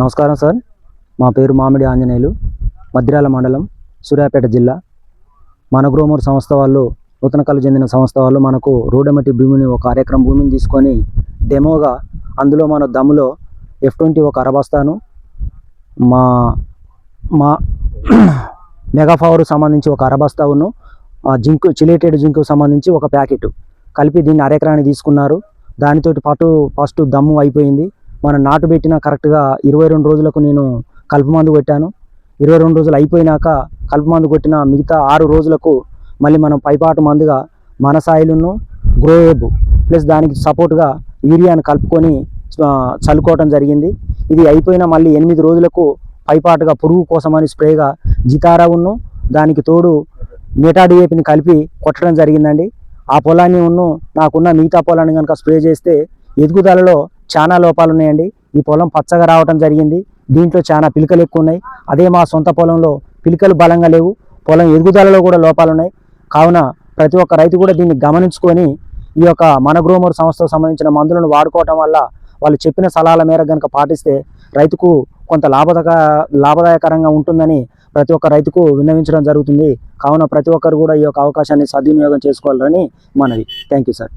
నమస్కారం సార్. మా పేరు మామిడి ఆంజనేయులు. మద్రాల మండలం సూర్యాపేట జిల్లా. మన గ్రోమర్ సంస్థ వాళ్ళు నూతన కళ చెందిన సంస్థ వాళ్ళు మనకు రోడమట్టి భూమిని ఒక కార్యక్రమం భూమిని తీసుకొని డెమోగా అందులో మన దమ్ములో ఎఫ్ ట్వంటీ ఒక అరబస్తాను మా మా మెగా సంబంధించి ఒక అరబస్తాను ఆ జింకు చిలేటెడ్ జింకు సంబంధించి ఒక ప్యాకెట్. కలిపి దీన్ని అరెకరాన్ని తీసుకున్నారు. దానితోటి పాటు ఫస్ట్ దమ్ము అయిపోయింది. మనం నాటు పెట్టిన కరెక్ట్గా ఇరవై రెండు రోజులకు నేను కలుపు మందు కొట్టాను. ఇరవై రెండు రోజులు అయిపోయినాక కలుపు మందు కొట్టిన మిగతా ఆరు రోజులకు మళ్ళీ మనం పైపాటు మందుగా మన సాయిలును గ్రోయేబ్ ప్లస్ దానికి సపోర్ట్గా యూరియాను కలుపుకొని చల్లుకోవటం జరిగింది. ఇది అయిపోయిన మళ్ళీ ఎనిమిది రోజులకు పైపాటుగా పురుగు కోసమని స్ప్రేగా జితారావును దానికి తోడు మెటాడిఏపిని కలిపి కొట్టడం జరిగిందండి. ఆ పొలాన్ని ఉన్ను నాకున్న మిగతా పొలాన్ని కనుక స్ప్రే చేస్తే ఎదుగుదలలో చాలా లోపాలు ఉన్నాయండి ఈ పొలం పచ్చగా రావటం జరిగింది. దీంట్లో చాలా పిలికలు ఎక్కువ ఉన్నాయి అదే మా సొంత పొలంలో పిలికలు బలంగా లేవు. పొలం ఎదుగుదలలో కూడా లోపాలు ఉన్నాయి కావున ప్రతి ఒక్క రైతు కూడా దీన్ని గమనించుకొని ఈ యొక్క మన గ్రోమర్ సంస్థకు సంబంధించిన మందులను వాడుకోవటం వల్ల వాళ్ళు చెప్పిన సలహాల మేరకు కనుక పాటిస్తే రైతుకు కొంత లాభదక లాభదాయకరంగా ఉంటుందని ప్రతి ఒక్క రైతుకు విన్నవించడం జరుగుతుంది. కావున ప్రతి ఒక్కరు కూడా ఈ యొక్క అవకాశాన్ని సద్వినియోగం చేసుకోవాలని మనవి. Thank you sir.